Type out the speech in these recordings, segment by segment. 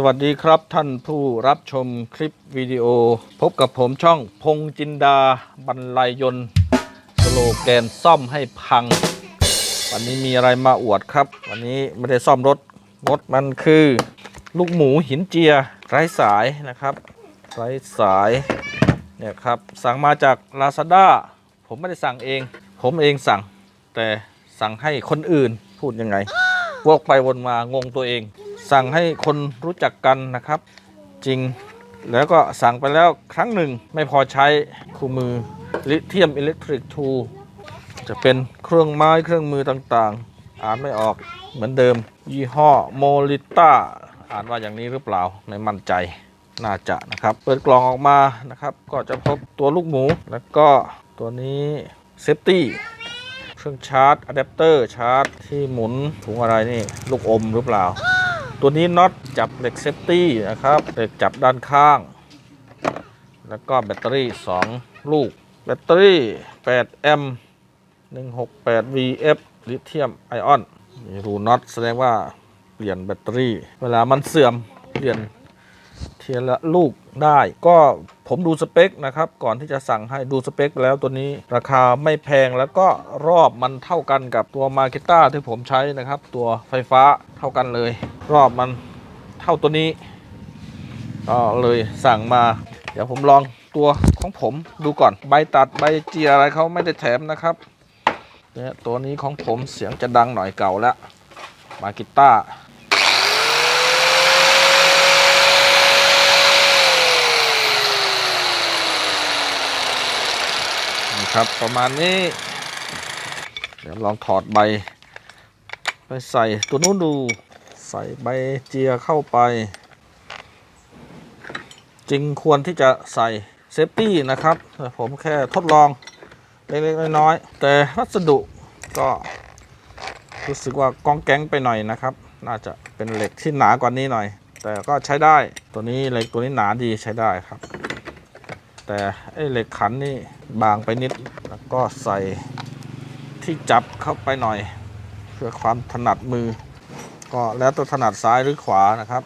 สวัสดีครับท่านผู้รับชมคลิปวิดีโอ พบกับผมช่องพงจินดาบรรลัยยนต์ สโลแกนซ่อมให้พัง วันนี้มีอะไรมาอวดครับ วันนี้ไม่ได้ซ่อมรถรถมันคือ ลูกหมูหินเจีย ไร้สายนะครับ ไร้สายเนี่ยครับสั่งมาจาก Lazada ผมไม่ได้สั่งเอง ผมเองสั่ง แต่สั่งให้คนอื่นพูดยังไงวกไปวนมางงตัวเอง สั่งให้คนรู้จักกันนะครับ จริงแล้วก็สั่งไปแล้วครั้งหนึ่งไม่พอใช้คู่มือลิเทียมอิเล็กทริกทูจะเป็นเครื่องไม้เครื่องมือต่างๆ อ่านไม่ออกเหมือนเดิม ยี่ห้อโมลิต้าอ่านว่าอย่างนี้หรือเปล่าไม่มั่นใจน่าจะนะครับ เปิดกล่องออกมานะครับ ก็จะพบตัวลูกหมูแล้วก็ตัวนี้เซฟตี้เครื่องชาร์จอะแดปเตอร์ชาร์จที่หมุนถุงอะไรนี่ ลูกอมหรือเปล่า ตัวนี้น็อตจับเหล็กเซฟตี้นะครับเหล็กจับด้านข้าง แล้วก็แบตเตอรี่ 2 ลูก แบตเตอรี่ 8 แอมป์168 VF ลิเธียมไอออนมีรูน็อตแสดงว่าเปลี่ยนแบตเตอรี่ เวลามันเสื่อมเปลี่ยนเทียละลูกได้ ก็ผมดูสเปคนะครับ ก่อนที่จะสั่งให้ดูสเปค แล้วตัวนี้ราคาไม่แพงแล้วก็รอบมันเท่ากันกับตัวมา k กต้าที่ผมใช้นะครับ ตัวไฟฟ้าเท่ากันเลย รอบมันเท่าตัวนี้ก็เลยสั่งมา เดี๋ยวผมลองตัวของผมดูก่อนใบตัดใบเจียอะไรเขาไม่ได้แถมนะครับเนี่ยตัวนี้ของผมเสียงจะดังหน่อยเก่าแล้ว มากิต้านี่ครับประมาณนี้ เดี๋ยวลองถอดใบ ไปใส่ตัวนู้นดู ใส่ใบเจียเข้าไป จริงควรที่จะใส่เซฟตี้นะครับ ผมแค่ทดลองเล็กๆน้อยๆแต่วัสดุก็รู้สึกว่ากองแก๊งไปหน่อยนะครับ น่าจะเป็นเหล็กที่หนากว่านี้หน่อย แต่ก็ใช้ได้ตัวนี้เหล็กตัวนี้หนาดีใช้ได้ครับ แต่ไอ้เหล็กขันนี่บางไปนิดแล้วก็ใส่ที่จับเข้าไปหน่อย เพื่อความถนัดมือ ก็แล้วแต่ถนัดซ้ายหรือขวานะครับ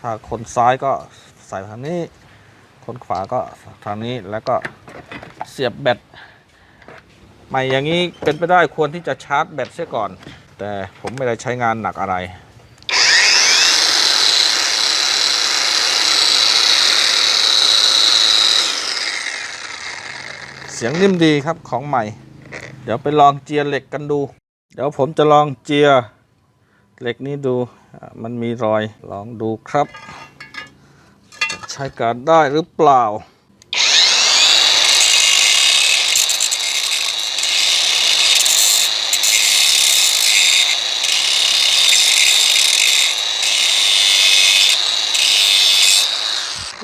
ถ้าคนซ้ายก็ใส่ทางนี้ คนขวาก็ทางนี้แล้วก็เสียบแบตใหม่อย่างนี้เป็นไปได้ควรที่จะชาร์จแบตเสียก่อน แต่ผมไม่ได้ใช้งานหนักอะไรเสียงนิ่มดีครับของใหม่ เดี๋ยวไปลองเจียเหล็กกันดู เดี๋ยวผมจะลองเจีย เหล็กนี้ดูมันมีรอยลองดูครับ ใช้การได้หรือเปล่า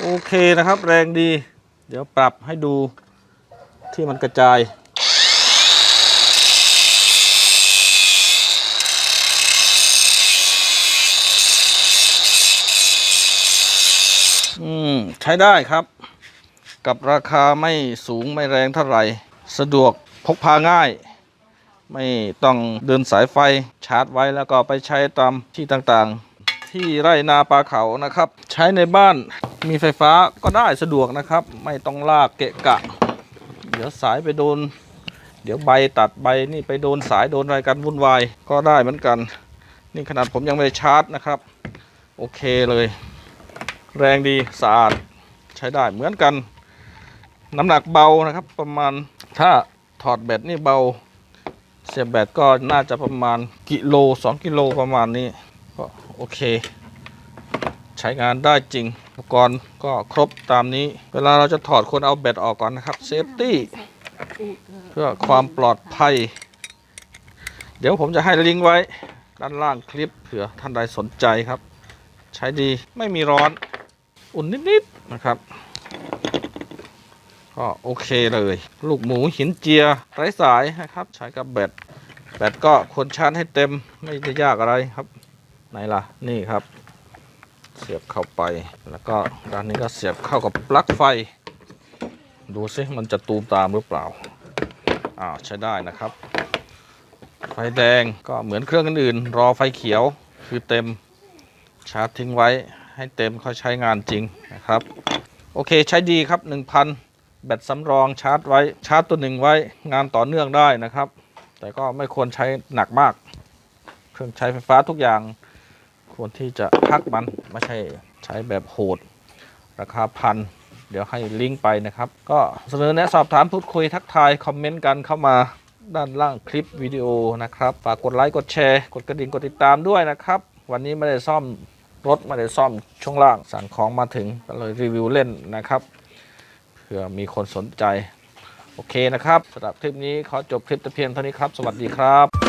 โอเคนะครับแรงดี เดี๋ยวปรับให้ดูที่มันกระจาย อืม ใช้ได้ครับ กับราคาไม่สูงไม่แรงเท่าไหร่ สะดวกพกพาง่าย ไม่ต้องเดินสายไฟชาร์จไว้แล้วก็ไปใช้ตามที่ต่างๆ ที่ไร่นาปลาเขานะครับ ใช้ในบ้านมีไฟฟ้าก็ได้สะดวกนะครับ ไม่ต้องลากเกะกะ เดี๋ยวสายไปโดน เดี๋ยวใบตัดใบนี่ไปโดนสายโดนอะไรกันวุ่นวายก็ได้เหมือนกัน นี่ขนาดผมยังไม่ได้ชาร์จนะครับ โอเคเลย แรงดีสะอาด ใช้ได้เหมือนกัน น้ำหนักเบานะครับ ประมาณถ้าถอดแบตนี่เบา เสียบแบตก็น่าจะประมาณกิโล 2 กิโลประมาณนี้ก็โอเค ใช้งานได้จริง อุปกรณ์ก็ครบตามนี้ เวลาเราจะถอดควรเอาแบตออกก่อนนะครับเซฟตี้เพื่อความปลอดภัย เดี๋ยวผมจะให้ลิงก์ไว้ด้านล่างคลิปเผื่อท่านใดสนใจครับ ใช้ดีไม่มีร้อน อุ่นนิดๆนะครับ ก็โอเคเลย ลูกหมูหินเจียไร้สายนะครับ ใช้กับแบตแบตก็ควรชาร์จให้เต็มไม่ได้ยากอะไรครับ ไหนล่ะนี่ครับ เสียบเข้าไป แล้วก็ด้านนี้ก็เสียบเข้ากับปลั๊กไฟ ดูซิมันจะตูมตามหรือเปล่าอ้าวใช้ได้นะครับ ไฟแดงก็เหมือนเครื่องอื่นๆรอไฟเขียวคือเต็มชาร์จทิ้งไว้ ให้เต็มค่อยใช้งานจริงนะครับ โอเคใช้ดีครับ 1,000 แบตสำรองชาร์จไว้ชาร์จตัวหนึ่งไว้งานต่อเนื่องได้นะครับ แต่ก็ไม่ควรใช้หนักมาก เครื่องใช้ไฟฟ้าทุกอย่าง ควรที่จะพักมันไม่ใช่ใช้แบบโหด ราคาพันเดี๋ยวให้ลิงก์ไปนะครับ ก็เสนอแนะสอบถามพูดคุยทักทาย คอมเมนต์กันเข้ามาด้านล่างคลิปวิดีโอนะครับ ฝากกดไลค์ กดแชร์ กดกระดิ่ง กดติดตามด้วยนะครับ วันนี้ไม่ได้ซ่อม รถไม่ได้ซ่อมช่วงล่างสั่งของมาถึงก็เลยรีวิวเล่นนะครับเผื่อมีคนสนใจ โอเคนะครับสำหรับคลิปนี้ขอจบคลิปแต่เพียงเท่านี้ครับ สวัสดีครับ